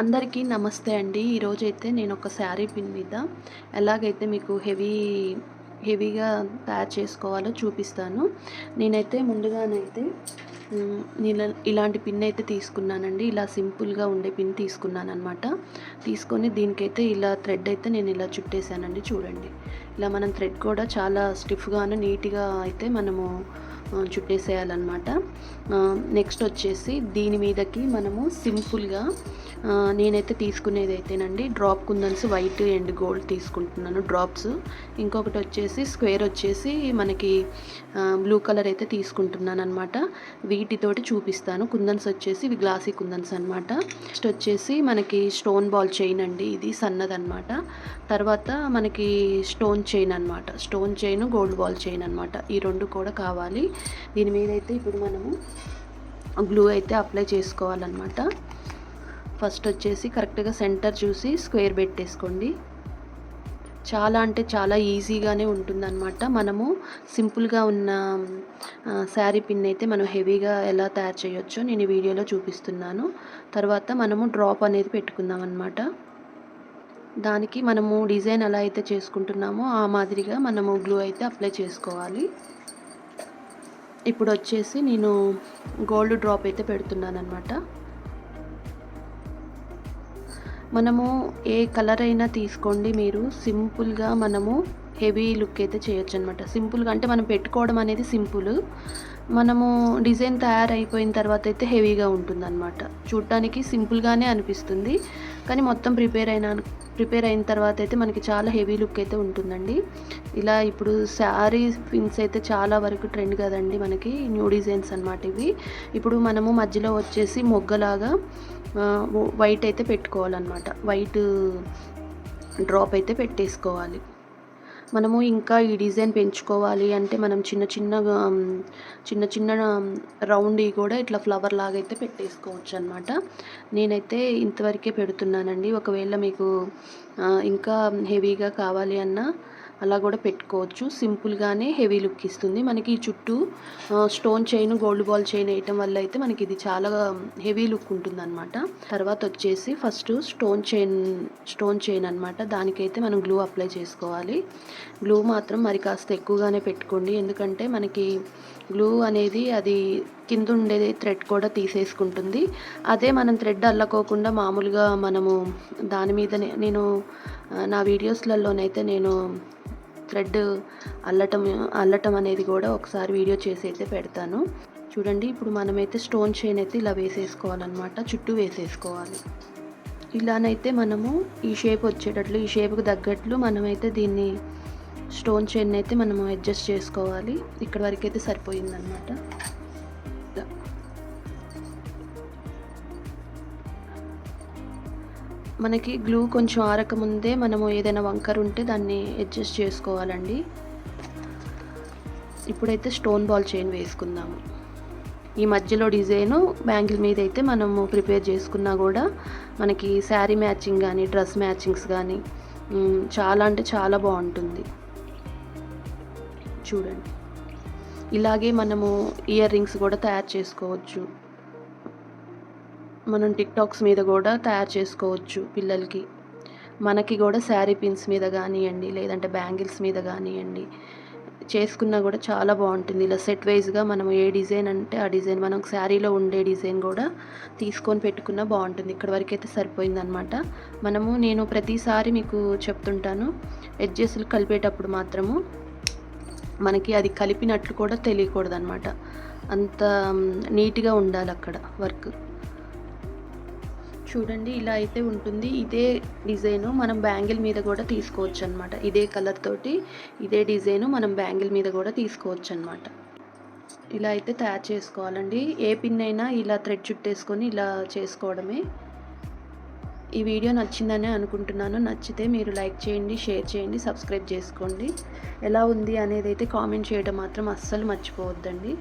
అందరికీ నమస్తే అండి. ఈరోజైతే నేను ఒక శారీ పిన్ మీద ఎలాగైతే మీకు హెవీ హెవీగా తయారు చేసుకోవాలో చూపిస్తాను. నేనైతే ముందుగానైతే నేను ఇలాంటి పిన్ అయితే తీసుకున్నానండి. ఇలా సింపుల్గా ఉండే పిన్ తీసుకున్నాను అనమాట తీసుకొని దీనికైతే ఇలా థ్రెడ్ అయితే నేను ఇలా చుట్టేసానండి చూడండి. ఇలా మనం థ్రెడ్ కూడా చాలా స్టిఫ్గాను నీట్గా అయితే మనము చుట్టేసేయాలన్నమాట. నెక్స్ట్ వచ్చేసి దీని మీదకి మనము సింపుల్గా నేనైతే తీసుకునేది అయితేనండి drop kundans white and gold తీసుకుంటున్నాను డ్రాప్స్. ఇంకొకటి వచ్చేసి స్క్వేర్ వచ్చేసి మనకి బ్లూ కలర్ అయితే తీసుకుంటున్నాను అనమాట వీటితోటి చూపిస్తాను. కుందన్స్ వచ్చేసి ఇవి గ్లాసీ కుందన్స్ అనమాట నెక్స్ట్ వచ్చేసి మనకి స్టోన్ బాల్ చైన్ అండి ఇది సన్నదనమాట తర్వాత మనకి స్టోన్ చైన్ అనమాట stone chain gold ball chain అనమాట ఈ రెండు కూడా కావాలి. దీని మీద అయితే ఇప్పుడు మనము గ్లూ అయితే అప్లై చేసుకోవాలన్నమాట. ఫస్ట్ వచ్చేసి కరెక్ట్గా సెంటర్ చూసి స్క్వేర్ పెట్టేసుకోండి చాలా అంటే చాలా ఈజీగానే ఉంటుందన్నమాట. మనము సింపుల్గా ఉన్న శారీ పిన్ అయితే మనం హెవీగా ఎలా తయారు చేయొచ్చో నేను ఈ వీడియోలో చూపిస్తున్నాను. తర్వాత మనము డ్రాప్ అనేది పెట్టుకుందాం అనమాట దానికి మనము డిజైన్ ఎలా అయితే చేసుకుంటున్నామో ఆ మాదిరిగా మనము గ్లూ అయితే అప్లై చేసుకోవాలి. ఇప్పుడు వచ్చేసి నేను గోల్డ్ డ్రాప్ అయితే పెడుతున్నాను అనమాట మనము ఏ కలర్ అయినా తీసుకోండి మీరు. సింపుల్గా మనము హెవీ లుక్ అయితే చేయొచ్చు అనమాట సింపుల్గా అంటే మనం పెట్టుకోవడం అనేది సింపుల్. మనము డిజైన్ తయారైపోయిన తర్వాత అయితే హెవీగా ఉంటుందన్నమాట. చూడటానికి సింపుల్గానే అనిపిస్తుంది. కానీ మొత్తం ప్రిపేర్ అయినా ప్రిపేర్ అయిన తర్వాత అయితే మనకి చాలా హెవీ లుక్ అయితే ఉంటుందండి. ఇలా ఇప్పుడు శారీ పిన్స్ అయితే చాలా వరకు ట్రెండ్ కదండి మనకి న్యూ డిజైన్స్ అనమాట ఇవి. ఇప్పుడు మనము మధ్యలో వచ్చేసి మొగ్గలాగా వైట్ అయితే పెట్టుకోవాలన్నమాట. వైట్ డ్రాప్ అయితే పెట్టేసుకోవాలి. మనము ఇంకా ఈ డిజైన్ పెంచుకోవాలి అంటే మనం చిన్న చిన్నగా చిన్న చిన్న రౌండ్ కూడా ఇట్లా ఫ్లవర్ లాగా అయితే పెట్టేసుకోవచ్చు అనమాట నేనైతే ఇంతవరకే పెడుతున్నానండి. ఒకవేళ మీకు ఇంకా హెవీగా కావాలి అన్నా అలా కూడా పెట్టుకోవచ్చు. సింపుల్గానే హెవీ లుక్ ఇస్తుంది. మనకి చుట్టూ stone chain gold ball chain వేయటం వల్ల అయితే మనకి ఇది చాలా హెవీ లుక్ ఉంటుందన్నమాట. తర్వాత వచ్చేసి first stone chain stone chain అనమాట దానికైతే మనం గ్లూ అప్లై చేసుకోవాలి. గ్లూ మాత్రం మరి కాస్త ఎక్కువగానే పెట్టుకోండి. ఎందుకంటే మనకి గ్లూ అనేది అది కింద ఉండేది థ్రెడ్ కూడా తీసేసుకుంటుంది. అదే మనం థ్రెడ్ అల్లకోకుండా మామూలుగా మనము దాని మీదనే నేను నా వీడియోస్లలోనైతే నేను థ్రెడ్ అల్లటం అల్లటం అనేది కూడా ఒకసారి వీడియో చేసి అయితే పెడతాను. చూడండి ఇప్పుడు మనమైతే స్టోన్ చైన్ అయితే ఇలా వేసేసుకోవాలన్నమాట. చుట్టూ వేసేసుకోవాలి. ఇలానైతే మనము ఈ షేప్ వచ్చేటట్లు ఈ షేప్కి తగ్గట్లు మనమైతే దీన్ని స్టోన్ చైన్ అయితే మనము అడ్జస్ట్ చేసుకోవాలి. ఇక్కడ వరకు అయితే సరిపోయిందనమాట మనకి గ్లూ కొంచెం ఆరక ముందే మనము ఏదైనా వంకర్ ఉంటే దాన్ని అడ్జస్ట్ చేసుకోవాలండి. ఇప్పుడైతే స్టోన్ బాల్ చైన్ వేసుకుందాము. ఈ మధ్యలో డిజైను బ్యాంగిల్ మీద అయితే మనము ప్రిపేర్ చేసుకున్నా కూడా మనకి శారీ మ్యాచింగ్ కానీ డ్రెస్ మ్యాచింగ్స్ కానీ చాలా అంటే చాలా బాగుంటుంది. చూడండి. ఇలాగే మనము ఇయర్ రింగ్స్ కూడా తయారు చేసుకోవచ్చు. మనం టిక్టాక్స్ మీద కూడా తయారు చేసుకోవచ్చు పిల్లలకి. మనకి కూడా శారీ పిన్స్ మీద కానివ్వండి లేదంటే బ్యాంగిల్స్ మీద కానివ్వండి చేసుకున్నా కూడా చాలా బాగుంటుంది. ఇలా సెట్ వైజ్గా మనం ఏ డిజైన్ అంటే ఆ డిజైన్ మనం శారీలో ఉండే డిజైన్ కూడా తీసుకొని పెట్టుకున్నా బాగుంటుంది. ఇక్కడ వరకు అయితే సరిపోయిందనమాట మనము నేను ప్రతిసారి మీకు చెప్తుంటాను ఎడ్జెస్లు కలిపేటప్పుడు మాత్రము మనకి అది కలిపినట్లు కూడా తెలియకూడదు అంత నీట్గా ఉండాలి అక్కడ వర్క్. చూడండి ఇలా అయితే ఉంటుంది. ఇదే డిజైను మనం బ్యాంగిల్ మీద కూడా తీసుకోవచ్చు అనమాట ఇదే కలర్ తోటి ఇదే డిజైను మనం బ్యాంగిల్ మీద కూడా తీసుకోవచ్చు అనమాట ఇలా అయితే తయారు చేసుకోవాలండి. ఏ పిన్ అయినా ఇలా థ్రెడ్ చుట్టేసుకొని ఇలా చేసుకోవడమే. ఈ వీడియో నచ్చిందని అనుకుంటున్నాను. నచ్చితే మీరు లైక్ చేయండి షేర్ చేయండి సబ్స్క్రైబ్ చేసుకోండి. ఎలా ఉంది అనేది అయితే కామెంట్ చేయడం మాత్రం అస్సలు మర్చిపోవద్దండి.